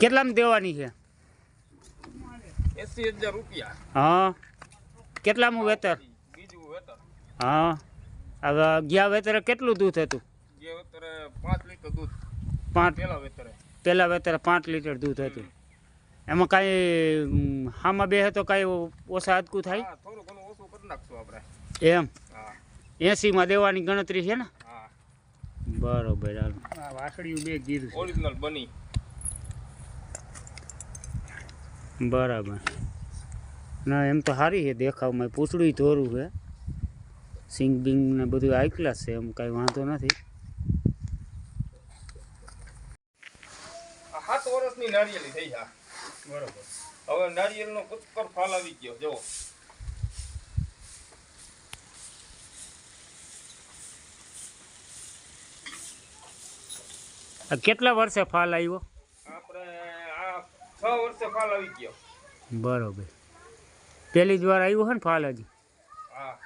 કેટલામાં દેવાની છે? એસી હજાર રૂપિયા. હા. કેટલામું વેતર? બીજું વેતર. હા. હવે ગયા વેતરે કેટલું દૂધ હતું? જે વેતરે પાંચ લીટર દૂધ. પાંચ પેલા વેતરે. પહેલાં વેતરે પાંચ લીટર દૂધ હતું. એમાં કાંઈ હામાં બે તો કાંઈ ઓછા અદકું થાય? થોડું ઘણું ઓછું કરી નાખશું આપણે. એમ? હા. એંસીમાં દેવાની ગણતરી છે ને? બરોબર હાલો. બે ગીરું ઓરિજિનલ બની. બરાબર. ના એમ તો સારી છે દેખાવમાં. પૂછડું ધોરું છે. સિંગ બિંગ ને બધું હાઈ ક્લાસ છે એમ કાંઈ વાંધો નથી. આ સાત વર્ષની નારિયેળી થઈ હા બરોબર. હવે નારિયેળનો પુષ્કળ ફાલ આવી ગયો જો કેટલા વર્ષે ફાલ આવ્યો? છ વર્ષે ફાલ આવી ગયો. બરોબર. પહેલી જ વાર આવ્યું છે ને ફાલ હજી? હા.